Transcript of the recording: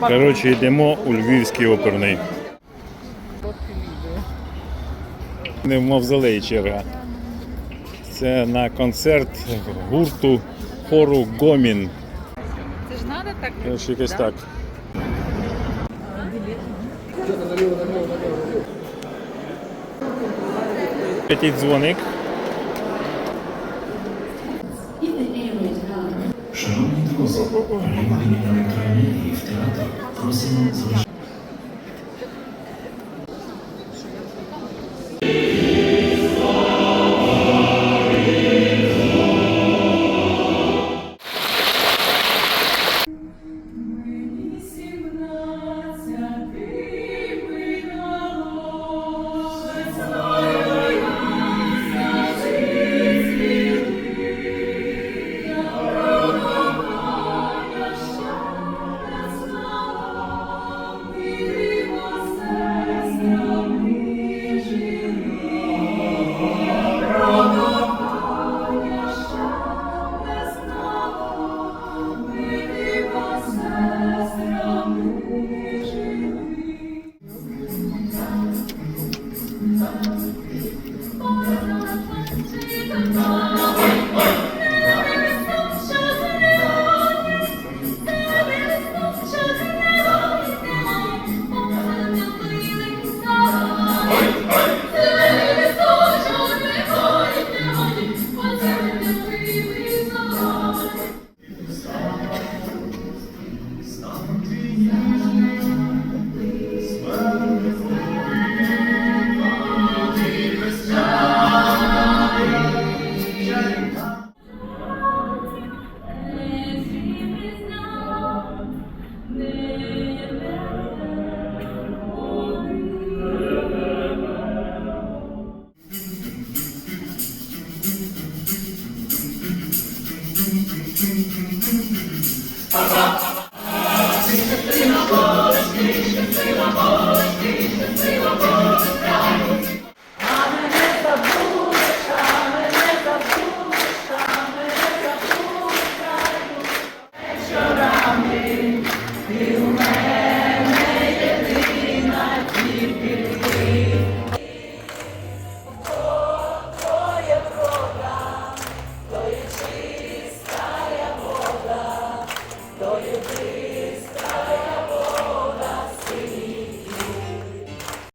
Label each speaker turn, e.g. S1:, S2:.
S1: Коротше, йдемо у Львівський оперний. Не в мавзолеї черга. Це на концерт гурту хору Гомін.
S2: Це ж треба так.
S1: Коротше, якось так. П'ятий дзвоник.
S3: Шановні Plus. Eine Menge elektronik i w teatrach. Prosimy złożyć. Oh, my God. 上 上